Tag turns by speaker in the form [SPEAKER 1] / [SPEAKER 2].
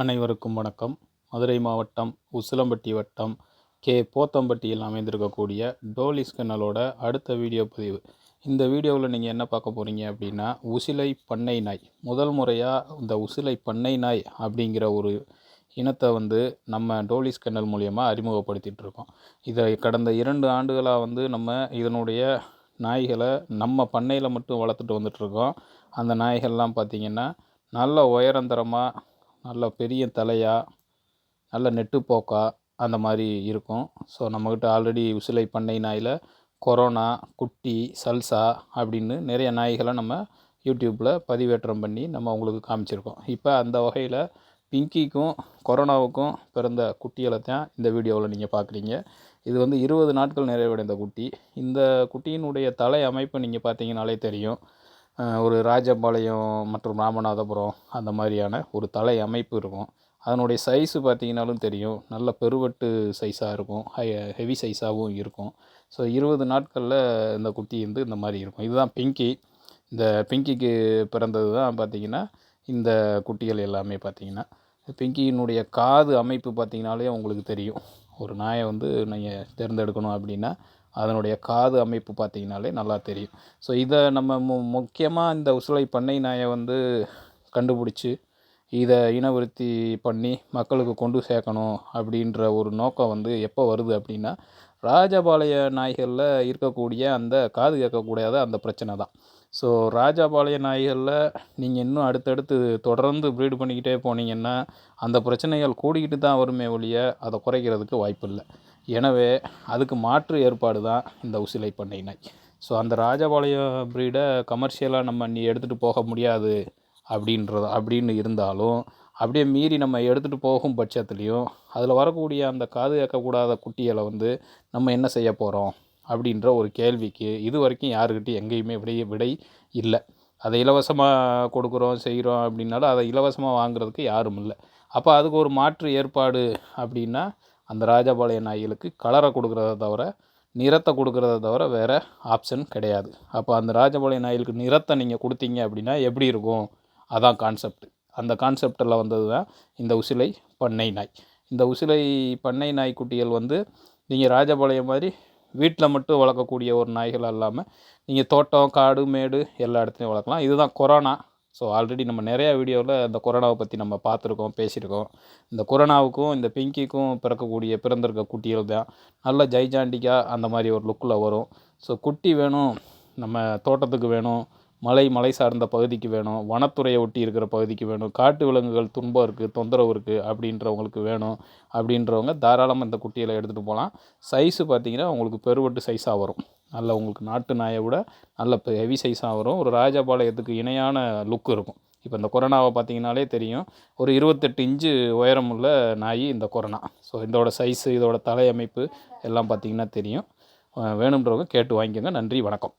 [SPEAKER 1] அனைவருக்கும் வணக்கம். மதுரை மாவட்டம் உசிலம்பட்டி வட்டம் கே. போத்தம்பட்டியில் அமைந்திருக்கக்கூடிய டோலிஸ் கண்ணலோட அடுத்த வீடியோ பதிவு. இந்த வீடியோவில் நீங்கள் என்ன பார்க்க போகிறீங்க அப்படின்னா உசிலை பண்ணை நாய். முதல் முறையாக இந்த உசிலை பண்ணை நாய் அப்படிங்கிற ஒரு இனத்தை வந்து நம்ம டோலிஸ் கண்ணல் மூலியமாக அறிமுகப்படுத்திகிட்டு இருக்கோம். இதை கடந்த இரண்டு ஆண்டுகளாக வந்து நம்ம இதனுடைய நாய்களை நம்ம பண்ணையில் மட்டும் வளர்த்துட்டு வந்துட்ருக்கோம் அந்த நாய்கள்லாம் பார்த்திங்கன்னா நல்ல உயரந்தரமாக நல்ல பெரிய தலையாக நல்ல நெட்டுப்போக்கா அந்த மாதிரி இருக்கும். ஸோ நம்மக்கிட்ட ஆல்ரெடி உசிலை பண்ணை நாயில் கொரோனா குட்டி சல்சா அப்படின்னு நிறைய நாய்களை நம்ம யூடியூப்பில் பதிவேற்றம் பண்ணி நம்ம உங்களுக்கு காமிச்சிருக்கோம். இப்போ அந்த வகையில் பிங்கிக்கும் கொரோனாவுக்கும் பிறந்த குட்டிகளை தான் இந்த வீடியோவில் நீங்கள் பார்க்குறீங்க இது வந்து இருபது நாட்கள் நிறைவடைந்த குட்டி. இந்த குட்டியினுடைய தலை அமைப்பு நீங்கள் பார்த்தீங்கனாலே தெரியும். ஒரு ராஜபாளையம் மற்றும் ராமநாதபுரம் அந்த மாதிரியான ஒரு தலை அமைப்பு இருக்கும். அதனுடைய சைஸு பார்த்தீங்கனாலும் தெரியும். நல்ல பெருவட்டு சைஸாக இருக்கும். ஹை ஹெவி சைஸாகவும் இருக்கும். ஸோ இருபது நாட்களில் இந்த குட்டி வந்து இந்த மாதிரி இருக்கும். இதுதான் பிங்கி. இந்த பிங்கிக்கு பிறந்தது தான் பார்த்திங்கன்னா இந்த குட்டிகள் எல்லாமே பார்த்திங்கன்னா. பிங்கியினுடைய காது அமைப்பு பார்த்திங்கனாலே உங்களுக்கு தெரியும். ஒரு நாயை வந்து நீங்கள் தேர்ந்தெடுக்கணும் அப்படின்னா அதனுடைய காது அமைப்பு பார்த்திங்கனாலே நல்லா தெரியும். ஸோ இதை நம்ம மு முக்கியமாக இந்த உசுலை பண்ணை நாயை வந்து கண்டுபிடிச்சி இதை இனவிருத்தி பண்ணி மக்களுக்கு கொண்டு சேர்க்கணும் அப்படின்ற ஒரு நோக்கம் வந்து எப்போ வருது அப்படின்னா ராஜபாளைய நாய்களில் இருக்கக்கூடிய அந்த காது கேட்கக்கூடாத அந்த பிரச்சனை தான். ஸோ ராஜபாளைய நாய்களில் நீங்கள் இன்னும் அடுத்தடுத்து தொடர்ந்து ப்ரீடு பண்ணிக்கிட்டே போனீங்கன்னா அந்த பிரச்சனைகள் கூடிக்கிட்டு தான் வருமே ஒழிய அதை குறைக்கிறதுக்கு வாய்ப்பு இல்லை எனவே அதுக்கு மாற்று ஏற்பாடு தான் இந்த உசிலை பண்ணை நாய் ஸோ அந்த ராஜபாளையம் ப்ரீடை கமர்ஷியலாக நம்ம நீ எடுத்துகிட்டு போக முடியாது அப்படின்றது அப்படின்னு இருந்தாலும் அப்படியே மீறி நம்ம எடுத்துகிட்டு போகும் பட்சத்துலேயும் அதில் வரக்கூடிய அந்த காது கேட்கக்கூடாத குட்டிகளை வந்து நம்ம என்ன செய்ய போகிறோம் அப்படின்ற ஒரு கேள்விக்கு இது வரைக்கும் யாருக்கிட்டையும் எங்கேயுமே விடை விடை இல்லை. அதை இலவசமாக கொடுக்குறோம் செய்கிறோம் அப்படின்னாலும் அதை இலவசமாக வாங்குறதுக்கு யாரும் இல்லை. அப்போ அதுக்கு ஒரு மாற்று ஏற்பாடு அப்படின்னா அந்த ராஜபாளைய நாய்களுக்கு கலரை கொடுக்குறத தவிர நிறத்தை கொடுக்குறத தவிர வேறு ஆப்ஷன் கிடையாது. அப்போ அந்த ராஜபாளைய நாய்களுக்கு நிறத்தை நீங்கள் கொடுத்தீங்க அப்படின்னா எப்படி இருக்கும்? அதான் கான்செப்ட் அந்த கான்செப்டில் வந்தது தான் இந்த உசிலை பண்ணை நாய். இந்த உசிலை பண்ணை நாய்க்குட்டிகள் வந்து நீங்கள் ராஜபாளையம் மாதிரி வீட்டில் மட்டும் வளர்க்கக்கூடிய ஒரு நாய்கள் இல்லாமல் நீங்கள் தோட்டம் காடு மேடு எல்லா இடத்துலையும் வளர்க்கலாம். இதுதான் கொரோனா ஸோ ஆல்ரெடி நம்ம நிறையா வீடியோவில் இந்த கொரோனாவை பற்றி நம்ம பார்த்துருக்கோம் பேசியிருக்கோம். இந்த கொரோனாவுக்கும் இந்த பிங்கிக்கும் பிறக்கக்கூடிய பிறந்திருக்க குட்டிகள் தான். நல்ல ஜைஜாண்டிக்காக அந்த மாதிரி ஒரு லுக்கில் வரும். ஸோ குட்டி வேணும் நம்ம தோட்டத்துக்கு வேணும் மலை மலை சார்ந்த பகுதிக்கு வேணும் வனத்துறையை ஒட்டி இருக்கிற பகுதிக்கு வேணும் காட்டு விலங்குகள் துன்பம் இருக்குது தொந்தரவு இருக்குது அப்படின்றவங்களுக்கு வேணும் அப்படின்றவங்க தாராளமாக இந்த குட்டியில் எடுத்துகிட்டு போகலாம். சைஸு பார்த்திங்கன்னா உங்களுக்கு பெருவட்டு சைஸாக வரும். நல்ல உங்களுக்கு நாட்டு நாயை விட நல்ல ஹெவி சைஸாக வரும். ஒரு ராஜபாளையத்துக்கு இணையான லுக் இருக்கும். இப்போ இந்த கொரோனாவை பார்த்தீங்கனாலே தெரியும். ஒரு இருபத்தெட்டு இன்ச்சு உயரமுள்ள நாய் இந்த கொரோனா. ஸோ இதோட சைஸு இதோட தலையமைப்பு எல்லாம் பார்த்திங்கன்னா தெரியும். வேணுன்றவங்க கேட்டு வாங்கிக்கோங்க. நன்றி வணக்கம்.